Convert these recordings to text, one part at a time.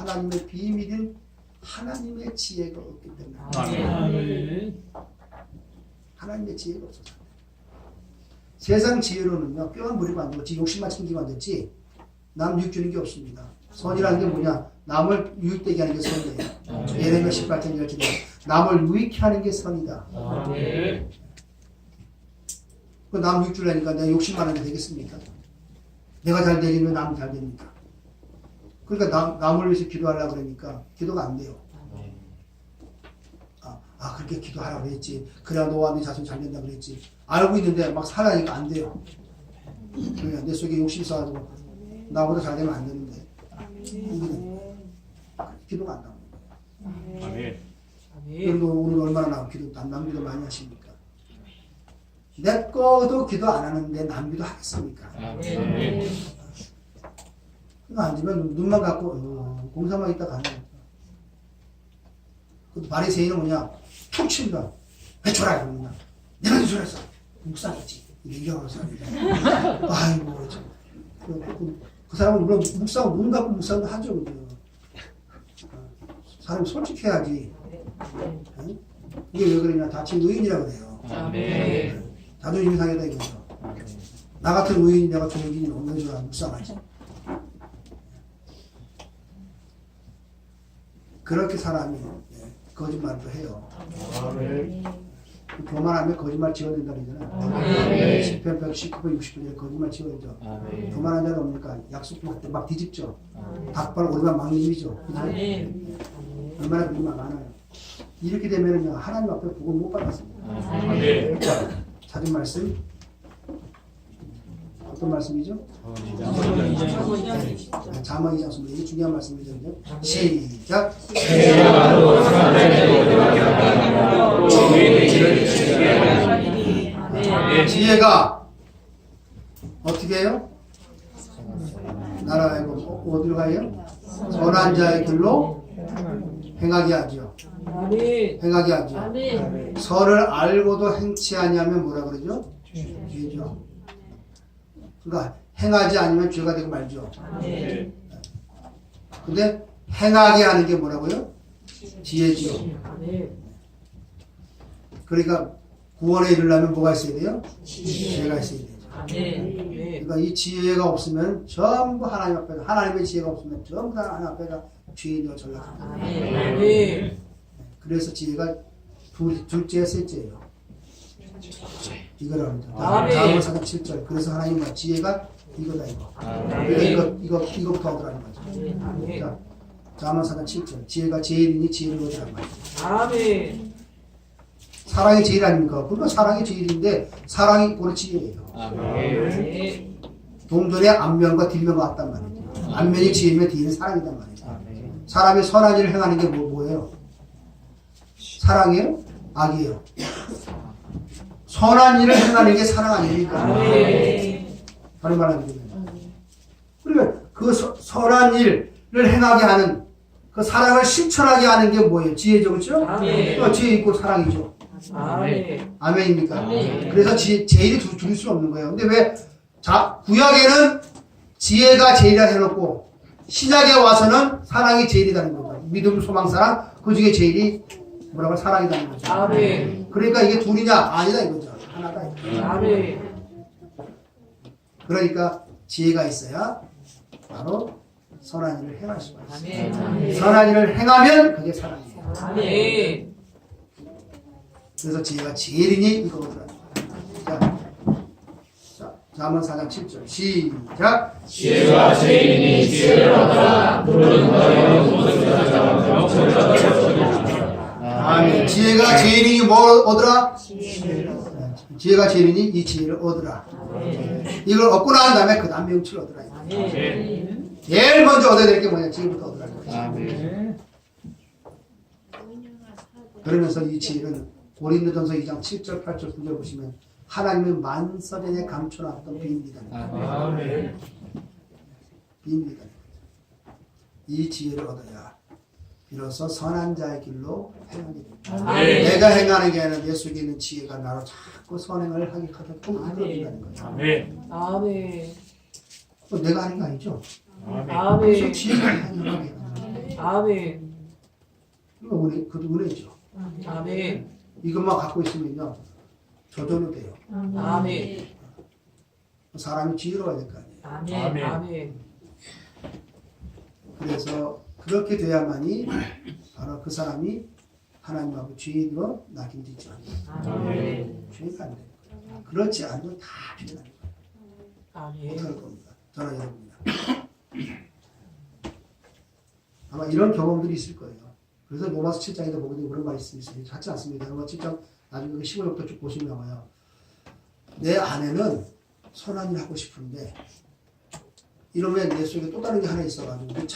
하나님의 비밀인 하나님의 지혜가 없기 때문에. 아멘. 하나님의 지혜가 없어서 세상 지혜로는요 부리고 안 되고 지 욕심만 챙기고 안 됐지. 남 유익주는 게 없습니다. 선이라는 게 뭐냐? 남을 유익되게 하는 게 선이에요. 예레미야 18장 1절에 남을 유익게 하는 게 선이다. 아멘. 그남 유익주려니까 내가 욕심 많으면 되겠습니까? 내가 잘 되려면 남이 잘 됩니까 그러니까 남, 남을 위해서 기도하려고 그러니까 기도가 안 돼요. 아, 아 그렇게 기도하라고 그랬지. 그래야 너와 네 자손 잘 된다 그랬지. 알고 있는데 막 살아니까 안 돼요. 그러니까 내 속에 욕심 있어가지고 나보다 잘 되면 안 되는데. 이게 기도가 안 나오는 거예요. 아멘. 그리고 오늘 얼마나 나 기도 남 기도 많이 하십니까? 내 거도 기도 안 하는데 남 기도 하겠습니까? 아멘. 그거 안 되면 눈만 갖고 어, 공사만 있다 가는 거야 그 바리새인은 뭐냐 툭 친다 왜 줘라 그러냐 내가 왜 줘랬어 묵상했지. 얘기하는 사람이다. 아이고 참. 그, 그, 그 사람은 물론 묵상 눈 갖고 묵상도 하죠 그죠. 어, 사람이 솔직해야지. 응? 이게 왜 그러냐. 다친 의인이라고 그래요. 아멘. 자존심 상해다 이거죠. 나 같은 의인이 내가 종인이 없는 줄 알아 묵상하지 그렇게 사람이 예, 거짓말도 해요 아멘. 교만하면 거짓말 지어야 된다 그러잖아요 아멘. 10편 119편 60편에 거짓말 지어야죠 아멘. 교만한 자는 뭡니까 약속도 할때 막 뒤집죠 닭발 오리만 막 그죠? 얼마나 말 많아요 이렇게 되면은요 하나님 앞에 복을 못 받았습니다 아멘. 찾은 말씀 어떤 말씀이죠? 자막 이장 선배 이게 중요한 말씀이죠? 시작 지혜가 어떻게 해요? 나라에 뭐, 어디로 가요? 선한 자의 길로 행하게 하죠. 행하게 하죠. 선을 알고도 행치 아니하면 뭐라 그러죠? 죄죠. 그러니까 행하지 않으면 죄가 되고 말죠. 아멘. 근데 행하게 하는 게 뭐라고요? 지혜죠. 그러니까 구원에 이르려면 뭐가 있어야 돼요? 지혜가 있어야 되죠. 그러니까 이 지혜가 없으면 전부 하나님 앞에다 하나님의 지혜가 없으면 전부 다 하나님 앞에다 죄인으로 전락합니다. 그래서 지혜가 둘, 둘째, 셋째예요. 이거를 합니다. 아멘. 다음은 사장 7절. 그래서 하나님은 지혜가 이거다 이거. 그러니까 이거 이거 이거부터 얻으라는 거죠. 자, 자만 사장 7절. 지혜가 제일이니 지혜를 얻으라는 거죠. 아멘. 사랑이 제일 아닙니까? 그러니까 사랑이 제일인데 사랑이 고로 지혜예요. 아멘. 동전의 앞면과 뒷면과 같단 말이죠. 앞면이 지혜면 뒤는 사랑이단 말이죠. 사람이 선한 일을 행하는 게 뭐, 뭐예요? 사랑이에요? 악이에요? 선한 일을 행하는 게 사랑 아닙니까? 아멘. 다른 말 하면 그러니까 그 서- 선한 일을 행하게 하는 그 사랑을 실천하게 하는 게 뭐예요? 지혜죠, 그렇죠? 아멘. 그 지혜 있고 사랑이죠. 아멘. 아멘입니까? 아멘. 그래서 지, 제일이 두, 둘일 수 없는 거예요. 근데 왜, 자, 구약에는 지혜가 제일이라 해놓고, 신약에 와서는 사랑이 제일이라는 거죠. 믿음, 소망, 사랑, 그 중에 제일이 뭐라고 사랑이라는 거죠. 아멘. 그러니까 이게 둘이냐? 아니다 이거죠. 하나다. 이거죠. 아멘. 그러니까 지혜가 있어야 바로 선한 일을 행할 수가 있어요. 아멘. 선한 일을 행하면 그게 사랑이에요. 아멘. 그래서 지혜가 제일이니 이거거든. 자, 자, 자문 4장 7절 시작. 지혜가 제일이니 지혜를 얻어라. 모든 너희는 모든 아멘. 지혜가 제일이니 뭘 얻으라? 지혜 가 제일이니 이 지혜를 얻으라. 이걸 얻고 난 다음에 그 다음 명치를 얻으라. 아멘. 제일 먼저 얻어야 될 게 뭐냐? 지혜부터 얻으라. 아멘. 그러면서 이 지혜는 고린도전서 2장 7절, 8절, 9절 보시면 하나님의 만설에 감춰놨던 비밀이다. 아멘. 비밀이다. 이 지혜를 얻어야 비로소 선한 자의 길로 행하게 됩니다. 아멘. 내가 행하는 게 아니라 내 속에 있는 지혜가 나로 자꾸 선행을 하게 하게끔 이끌어준다는 거예요. 아멘. 아멘. 어, 내가 하는 거 아니죠? 아멘. 아멘. 지혜가 행하게 아멘. 이거 은혜, 그것도 은혜죠. 아멘. 이것만 갖고 있으면요. 저절로 돼요. 아멘. 사람이 지혜로워야 될 거 아니에요. 아멘. 아멘. 아멘. 그래서 그렇게 돼야만이 바로 그 사람이 하나님하고 죄인으로 낙인되지 않아요. 아멘. 죄가 안 돼요. 그렇지 않으면 다 죄가 돼요. 아멘. 어떡할 겁니까? 저는 여러분이야. 아마 이런 경험들이 있을 거예요. 그래서 로마서 7장에도 보게 되면 그런 말이 있습니다. 찾지 않습니다. 로마서 7장 나중에 그 15절부터 쭉 보시면 나와요. 내 아내는 선한 일 하고 싶은데 이러면 내 속에 또 다른 게 하나 있어가지고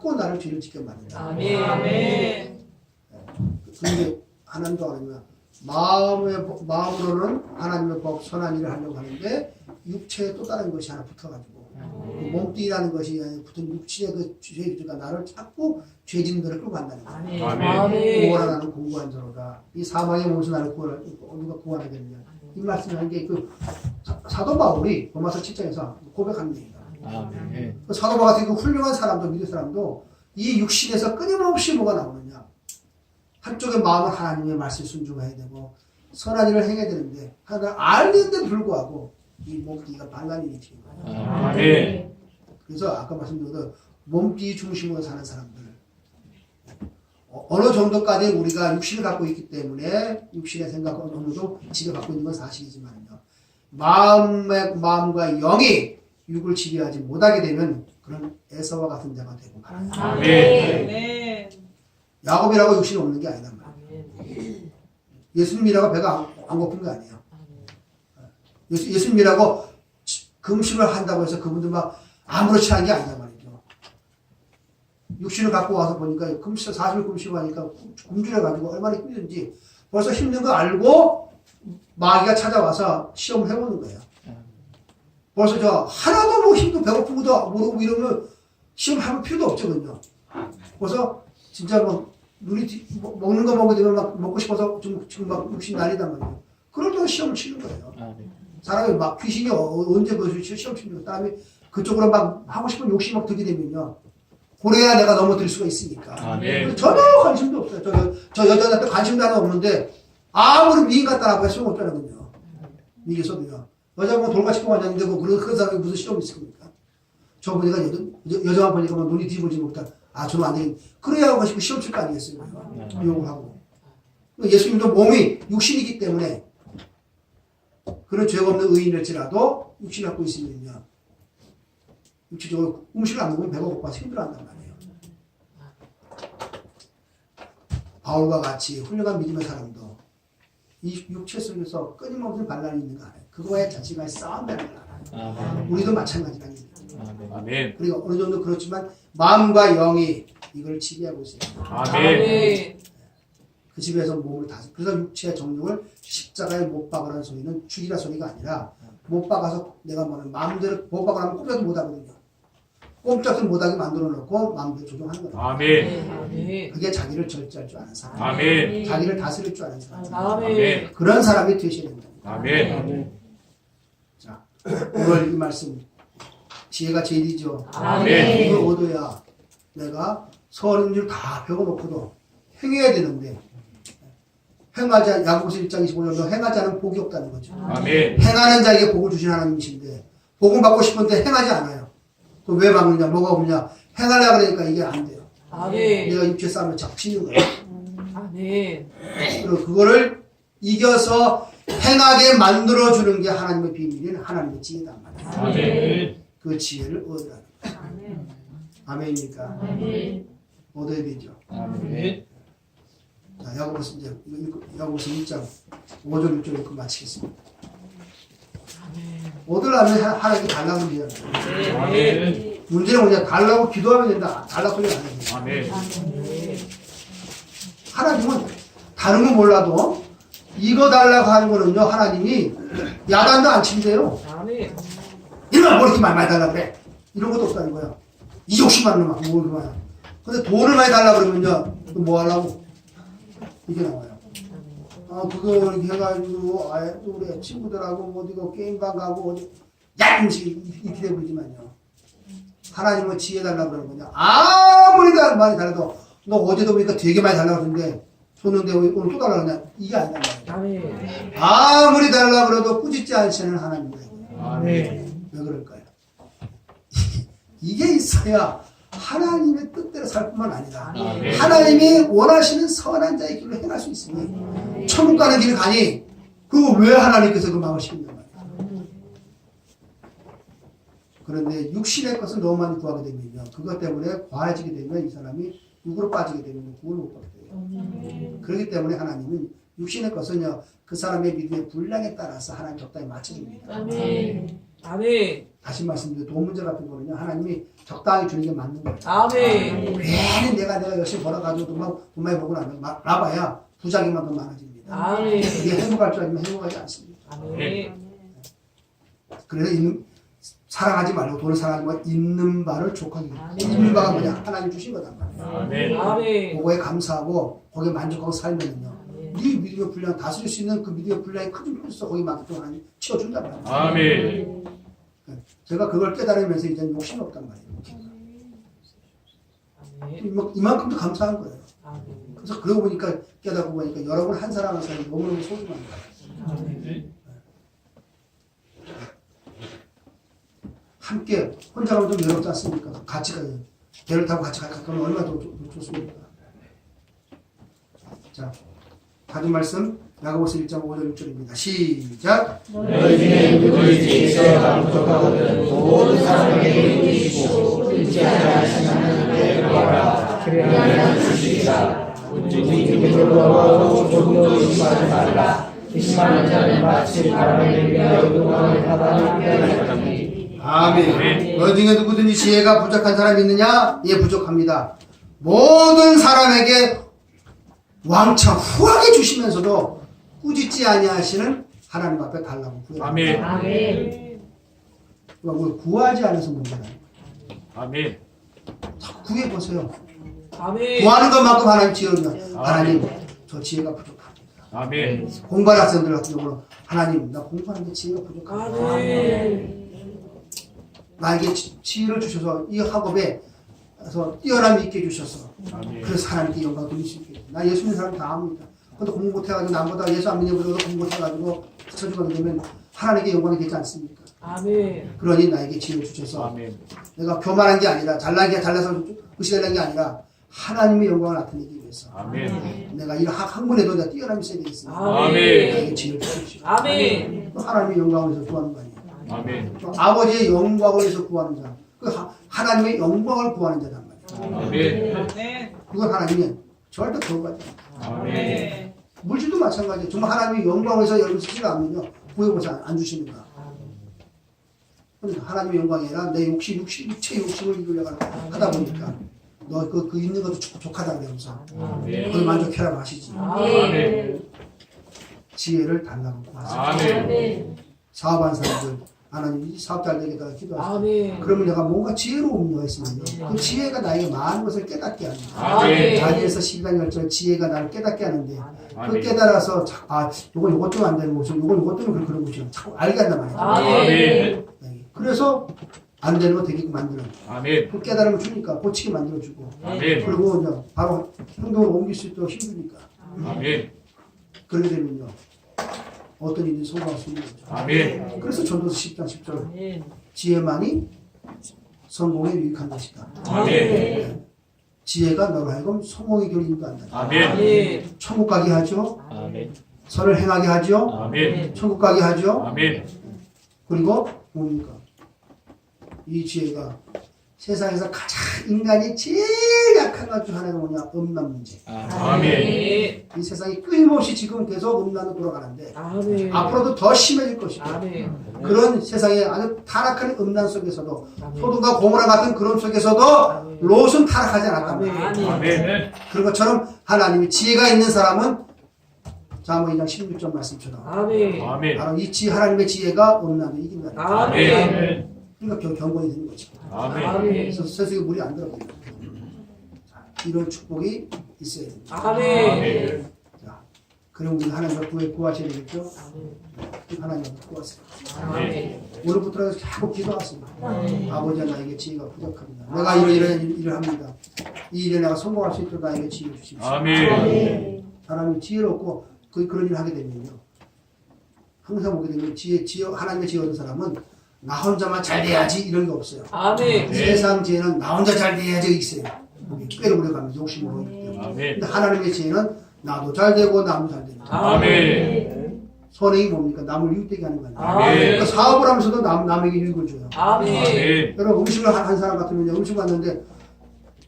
자꾸 나를 죄를 짓게 만든다. 아멘. 아멘. 근데 하나님도 아니면 마음의 법- 마음으로는 하나님의 법 선한 일을 하려고 하는데 육체에 또 다른 것이 하나 붙어가지고 그 몸뚱이라는 것이 붙은 육체의 그 죄가 나를 자꾸 죄짓는 데를 끌고 간다는 거예요. 아멘. 아멘. 아멘. 구원하 나는 공부한 자로다. 이 사망의 몸에서 나를 구원할 누가 구원하겠느냐. 이 말씀을 한게그 사도 바울이 로마서 7장에서 고백하는 얘기다. 아멘. 그 사도 바울 같은 그 훌륭한 사람도 믿을 사람도 이 육신에서 끊임없이 뭐가 나오느냐. 한쪽에 마음은 하나님의 말씀에 순종해야 되고 선한 일을 행해야 되는데 하나 알는데 불구하고 이 몸뚱이가 반란이 일으키는 거예요. 아멘. 그래서 아까 말씀드린 몸뚱이 중심으로 사는 사람들 어, 어느 정도까지 우리가 육신을 갖고 있기 때문에 육신의 생각과 어느 정도 지배 갖고 있는 건 사실이지만요 마음의 마음과 영이 육을 지배하지 못하게 되면 그런 에서와 같은 자가 되고 말아요. 아멘. 야곱이라고 육신이 없는 게 아니란 말이에요. 아멘. 예수님이라고 배가 안, 안 고픈 거 아니에요. 예수, 예수님이라고 금식을 한다고 해서 그분들 막 아무렇지 않은 게 아니란 말이죠. 육신을 갖고 와서 보니까 금식, 40일 금식을 하니까 굶주려가지고 얼마나 힘든지 벌써 힘든 거 알고 마귀가 찾아와서 시험을 해보는 거예요. 벌써 저 하나도 뭐 힘도 배고픈 것도 모르고 이러면 시험 할 필요도 없거든요. 그래서 진짜 뭐 눈이 뒤- 뭐- 먹는 거 먹게 되면 막 먹고 싶어서 지금, 지금 막 육신 난리단 말이에요. 그럴 때 시험을 치는 거예요. 아멘. 사람이 막 귀신이 어- 언제 그 시험 치는 거 다음에 그쪽으로 막 하고 싶은 욕심이 막 들게 되면요. 그래야 내가 넘어들 수가 있으니까. 아멘. 전혀 관심도 없어요. 저, 여- 저 여자한테 관심도 하나 없는데 아무리 미인 같다라고 해서 소용없다거든요. 미개서도요. 여자가 뭐 돌같이 뽑았는데 뭐 그런 큰 사람이 무슨 시험이 있을 겁니까? 저 보니까 여자, 여- 여자만 보니까 뭐 눈이 뒤집어지 못한 아 저는 안 되겠 그래야 하고 싶고 시험 칠 거 아니겠어요? 유혹을 하고. 예수님도 몸이 육신이기 때문에 그런 죄가 없는 의인일지라도 육신 갖고 있으면요. 육체적으로 음식을 안 먹으면 배가 고파서 힘들어한단 말이에요. 바울과 같이 훌륭한 믿음의 사람도 이 육체 속에서 끊임없는 반란이 있는 거 알아요. 그거에 자체가 싸움이라는 걸 알아요. 아멘. 우리도 마찬가지라는 얘기예요. 아멘. 아멘. 그리고 어느 정도 그렇지만 마음과 영이 이걸 지배하고 있어요. 아멘. 아멘. 그 집에서 몸을 다스 그래서 육체의 정욕을 십자가에 못 박으라는 소리는 죽이라 소리가 아니라 못 박아서 내가 뭐는 마음대로 못 박으라면 꼼짝도 못 하거든요. 꼼짝도 못하게 만들어 놓고 마음대로 조종하는 거예요. 아멘. 아멘. 그게 자기를 절제할 줄 아는 사람. 아멘. 자기를 다스릴 줄 아는 사람. 아멘. 그런 사람이 되셔야 된다. 아멘. 자, 오늘 이 말씀 지혜가 제일이죠. 아멘. 이걸 얻어야 내가 서른 줄다 배워놓고도 행해야 되는데 행하지 않- 야고보서 1장 25절로 행하지 않은 복이 없다는 거죠. 아멘. 행하는 자에게 복을 주신 하나님이신데 복을 받고 싶은데 행하지 않아요. 그럼 왜 막느냐? 뭐가 없냐? 행하려고 그러니까 이게 안 돼요. 아멘. 내가 육체 싸움을 자꾸 치는 거예요. 아멘. 그리고 그거를 이겨서 행하게 만들어 주는 게 하나님의 비밀인 하나님의 지혜단 말이에요. 아멘. 그 지혜를 얻으라는 거예요. 아멘입니까? 얻어야 되죠. 아멘. 자, 야고보서 이제 야고보서 1장 5절 6절 읽고 마치겠습니다. 얻으려면 하- 하나님께 달라고 해야 돼요. 아멘. 문제는 뭐냐? 달라고 기도하면 된다. 달라고 소리가 안 해요. 아멘. 하나님은 다른 건 몰라도 이거 달라고 하는 거는요. 하나님이 야단도 안 친대요. 이러면 뭐 이렇게 많이 많이 달라고 그래. 이런 것도 없다는 거야. 이 욕심 많은 놈아. 뭐 많아. 근데 돈을 많이 달라고 그러면요. 그뭐 하려고? 이게 나와요. 아, 그거 이렇게 해가지고, 아, 또 우리 친구들하고 뭐 어디고 게임방 가고 어디, 야! 이렇게 돼버리지만요. 하나님은 지혜 달라고 그러는 거냐? 아무리 다 많이 달라도 너 어제도 보니까 되게 많이 달라고 그러는데 줬는데 왜 오늘 또 달라고 그러냐? 이게 아니란 말이야. 아멘. 아무리 달라고 그래도 꾸짖지 않으시는 하나님이다. 아멘. 왜 그럴까요? 이게 있어야 하나님의 뜻대로 살 뿐만 아니라 아멘. 하나님이 원하시는 선한 자의 길로 행할 수 있으니 천국 가는 길을 가니 그거 왜 하나님께서 그 마음을 시킨단 말이야. 그런데 육신의 것을 너무 많이 구하게 되면요. 그것 때문에 과해지게 되면 이 사람이 육으로 빠지게 되면 구원을 못 받게 돼요. 그렇기 때문에 하나님은 육신의 것은요. 그 사람의 믿음의 분량에 따라서 하나님 적당히 맞춰줍니다. 아멘. 아멘. 다시 말씀드려 돈 문제 같은 거는요. 하나님이 적당히 주는 게 맞는 거예요. 아멘. 괜히 내가 내가 열심히 벌어가지고 돈만 돈 많이 벌고 나면 마- 나봐야 부작용만 더 많아집니다. 아멘. 이게 행복할 줄 알면 행복하지 않습니다. 아멘. 그래서 있는, 사랑하지 말고 돈을 사랑하지 말고 있는 바를 족하게. 있는 바가 뭐냐 하나님 주신 거단 말이에요. 아멘. 아멘. 그거에 감사하고 거기에 만족하고 살면은요. 아멘. 네 믿음의 분량 다스릴 수 있는 그 믿음의 분량이 크좀 있어 거기 만큼 하나님 채워준단 말이에요. 아멘. 제가 그걸 깨달으면서 이제 욕심이 없단 말이에요. 아멘. 이만- 이만큼도 감사한 거예요. 아멘. 그래서 그러고 보니까 깨닫고 보니까 여러분 한 사람 한 사람이 너무너무 소중한 거예요. 아멘. 함께 혼자 가면 좀 외롭지 않습니까? 같이 가요. 배를 타고 같이 가면 얼마나 더 좋- 좋습니까? 자, 다른 말씀 야고보서 1장 5절 6절입니다. 시작. 너희 중에 누구든지 있어야 부족하거든 모든 사람에게 아멘. 너희 중에 누구든지 지혜가 부족한 사람이 있느냐? 예, 부족합니다. 모든 사람에게 왕창 후하게 주시면서도 꾸짖지 아니하시는 하나님 앞에 달라고 구해요. 아멘. 아멘. 구하지 않아서 문제다. 아멘. 구해 보세요. 아멘. 구하는 것만큼 하나님 지혜를 하나님 저 지혜가 부족합니다. 아멘. 공부하는 학생들 같은 경우는 하나님 나 공부하는데 지혜가 부족합니다. 아멘. 나에게 지- 지혜를 주셔서 이 학업에 서 뛰어남이 있게 해주셔서 아멘. 그래서 하나님께 영광 있게 나 예수 믿는 사람 다 압니다. 근데 공부 못해가지고 남보다 예수 안 믿는 분보다 공부 못해가지고 처지하게 되면 하나님께 영광이 되지 않습니까? 아멘. 그러니 나에게 지혜를 주셔서 아멘. 내가 교만한 게 아니라 잘난 게 잘나서 의시되는 게 아니라 하나님의 영광을 나타내기 위해서 아멘. 내가 이 학- 학문에도 내가 뛰어남이 있어야 되겠습니다. 아멘. 나에게 지혜를 주십시오. 아멘. 또 하나님의 영광을 위해서 구하는 거 아니에요. 아멘. 또 아버지의 영광을 위해서 구하는 자. 그 하- 하나님의 영광을 구하는 자단 말이에요. 아멘. 아멘. 그건 하나님이 절대 그런 거 같아요. 아멘. 물질도 마찬가지예요. 정말 하나님의 영광을 위해서 여러분 쓰지가 않으면요. 구해보지 안, 안 주십니다. 그러니까 하나님의 영광이 아니라 내 욕심, 욕심, 육체 욕심을 이루려고 하다 보니까 너 그 그 있는 것도 족- 족하다 그러면서 아멘. 그걸 만족해라 마시지. 아멘. 지혜를 달라고 구하세요. 아멘. 사업하는 사람들 하나님 이 사업 잘 되게 달라 기도하세요. 아멘. 그러면 내가 뭔가 지혜로운 가 있으면요. 그 지혜가 나에게 많은 것을 깨닫게 합니다. 아멘. 다니엘서 12장 열절 지혜가 나를 깨닫게 하는데 그 아멘. 깨달아서 자- 아 요건 요것 때문에 안 되는 것이고 요건 요것 때문에 그런 것이요. 자꾸 알게 한단 말이에요. 아멘. 네. 그래서 안 되는 거 되게끔 만드는 아멘. 그 깨달음을 주니까 고치게 만들어주고 아멘. 그리고 바로 행동으로 옮길 수 있도록 힘드니까 아멘. 그렇게 되면요 어떤 일이 성공할 수 있는 거죠. 아멘. 그래서 전도서 10장 10절 아멘. 지혜만이 성공에 유익한 것이다. 아멘. 지혜가 너로 하여금 성공의 길을 인도한다. 아멘. 천국 가게 하죠. 아멘. 선을 행하게 하죠. 아멘. 천국 가게 하죠. 아멘. 그리고 뭡니까? 이 지혜가 세상에서 가장 인간이 제일 약한 것 중 하나가 뭐냐? 음란 문제. 아멘. 이 세상이 끊임없이 지금 계속 음란으로 돌아가는데 아멘. 앞으로도 더 심해질 것이고 아멘. 그런 세상에 아주 타락한 음란 속에서도 아멘. 소돔과 고모라 같은 그런 속에서도 아멘. 롯은 타락하지 않았단 말이에요. 아멘. 그런 것처럼 하나님이 지혜가 있는 사람은 자뭐 2장 16절 말씀처럼 아멘. 아멘. 바로 이 지, 하나님의 지혜가 음란을 이긴다. 아멘. 아멘. 그러니까 경, 경건이 되는 거죠. 아멘. 아멘. 그래서 세상에 물이 안 들어가요. 자, 이런 축복이 있어야 됩니다. 아멘. 자, 그럼 우리 하나님을 구해 구하셔야 되겠죠? 아멘. 하나님 앞에 구하세요. 아멘. 오늘부터 자꾸 기도하세요. 아버지 나에게 지혜가 부족합니다. 내가 이런 이런 일을 합니다. 이 일에 내가 성공할 수 있도록 나에게 지혜 주십시오. 아멘. 사람이 지혜롭고 그 그런 일을 하게 되면요. 항상 보게 되면 지혜 지혜 하나님의 지혜 얻은 사람은 나 혼자만 잘 돼야지 이런 게 없어요. 아멘. 세상 지혜는 나 혼자 잘 돼야지 있어요. 꾀를 부려가면서 욕심으로 있기 때문에. 아멘. 근데 하나님의 지혜는 나도 잘 되고 남도 잘 되는 거예요. 아멘. 선행이 뭡니까? 남을 이웃되게 하는 거예요. 아멘. 그러니까 사업을 하면서도 남, 남에게 이익을 줘요. 아멘. 네. 여러분 음식을 한, 한 사람 같으면 음식 왔는데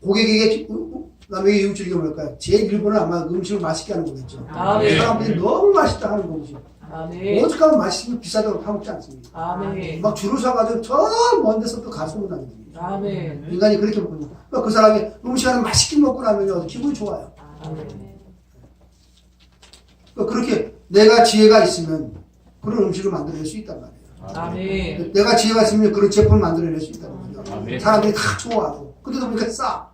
고객에게 남에게 이웃 주는 게 뭘까요? 제일 일본은 아마 음식을 맛있게 하는 거겠죠. 아멘. 사람들이 너무 맛있다 하는 거지. 아멘. 오죽 하면 맛있으면 비싸다고 파먹지 않습니까? 아멘. 막 줄을 서가지고 저먼 데서 또 가서 온다는 겁니다. 아멘. 인간이 그렇게 먹거든요. 그러니까 그 사람이 음식 하나 맛있게 먹고 나면 기분이 좋아요. 아멘. 그러니까 그렇게 내가 지혜가 있으면 그런 음식을 만들어낼 수 있단 말이에요. 아멘. 내가 지혜가 있으면 그런 제품을 만들어낼 수 있다는 거죠. 아멘. 사람들이 다 좋아하고. 근데도 보니까 싸.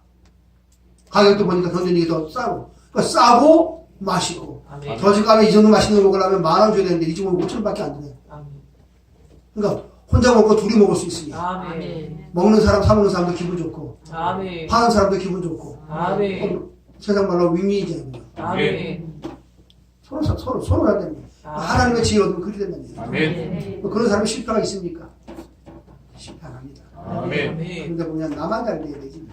가격도 보니까 경쟁력이 더 싸고. 그러니까 싸고 맛있고. 아멘. 저집 가면 이 정도 맛있는 거 먹으려면 만 원 줘야 되는데 이 집은 5천 원밖에 안. 아멘. 그러니까 혼자 먹고 둘이 먹을 수 있으니까. 아멘. 먹는 사람, 사 먹는 사람도 기분 좋고, 아멘. 파는 사람도 기분 좋고. 아멘. 어, 세상 말로 윈윈이잖아요. 아멘. 서로, 사- 서로, 서로 잘 됩니다. 하나님의 지혜 얻으면 그렇게 된다는 거예요. 아멘. 뭐 그런 사람이 실패가 있습니까? 실패 안 합니다. 아멘. 그런데 보면 나만 잘 돼야 되지.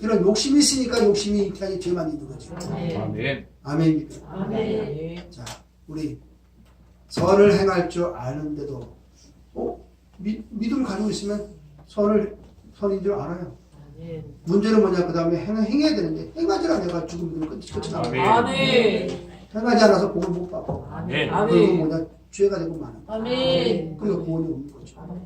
그런 욕심이 있으니까 욕심이 이렇게 죄만 있는 거죠. 아멘. 아멘입니까? 아멘. 자, 우리 선을 행할 줄 아는데도, 어? 미, 믿음을 가지고 있으면 선을, 선인 줄 알아요. 아멘. 문제는 뭐냐, 그 다음에 행, 행해야 되는데, 행하지 않아 내가 죽은 믿음을 끝이 끝이 나고 아멘. 아멘. 행하지 않아서 복을 못 받고. 아멘. 그리고 아멘. 뭐냐, 죄가 되고 많은 거. 아멘. 그리고 구원이 없는 거죠.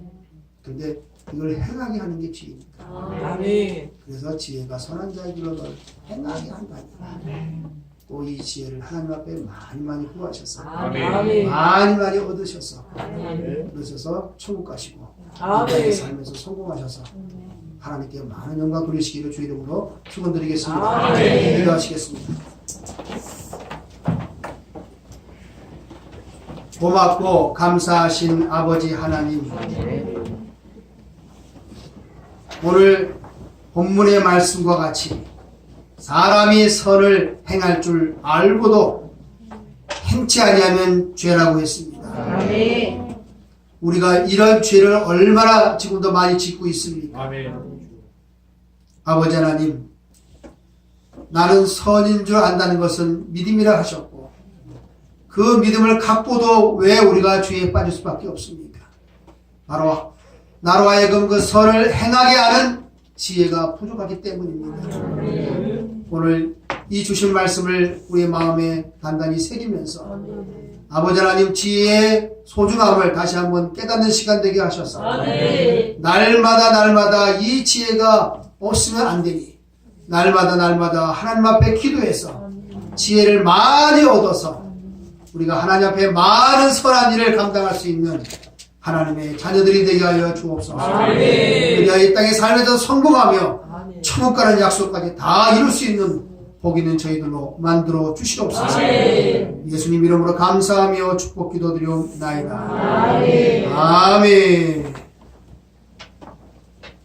근데 이걸 행하게 하는 게 지혜입니다. 아멘. 그래서 지혜가 선한 자의 길로 널 행하게 한다. 또이 지혜를 하나님 앞에 많이 많이 구하셔서 아멘. 아멘. 많이 많이 얻으셔서 아멘. 그러셔서 천국 가시고 아멘. 이 삶에서 성공하셔서 하나님께 많은 영광 돌리시기를 주 이름으로 축원드리겠습니다. 아멘. 기도하시겠습니다. 고맙고 감사하신 아버지 하나님 오늘 본문의 말씀과 같이 사람이 선을 행할 줄 알고도 행치 아니하면 죄라고 했습니다. 아멘. 우리가 이런 죄를 얼마나 지금도 많이 짓고 있습니까? 아멘. 아버지 하나님, 나는 선인 줄 안다는 것은 믿음이라 하셨고, 그 믿음을 갖고도 왜 우리가 죄에 빠질 수밖에 없습니까? 바로 나로 하여금 그 선을 행하게 하는 지혜가 부족하기 때문입니다. 오늘 이 주신 말씀을 우리의 마음에 단단히 새기면서 아버지 하나님 지혜의 소중함을 다시 한번 깨닫는 시간 되게 하셔서. 날마다 날마다 이 지혜가 없으면 안 되니 날마다 날마다 하나님 앞에 기도해서 지혜를 많이 얻어서 우리가 하나님 앞에 많은 선한 일을 감당할 수 있는 하나님의 자녀들이 되게 하여 주옵소서. 우리가 이 땅에 살면서 성공하며 아멘. 천국 가는 약속까지 다 이룰 수 있는 복 있는 저희들로 만들어 주시옵소서. 아멘. 예수님 이름으로 감사하며 축복 기도드리옵나이다. 아멘. 아멘.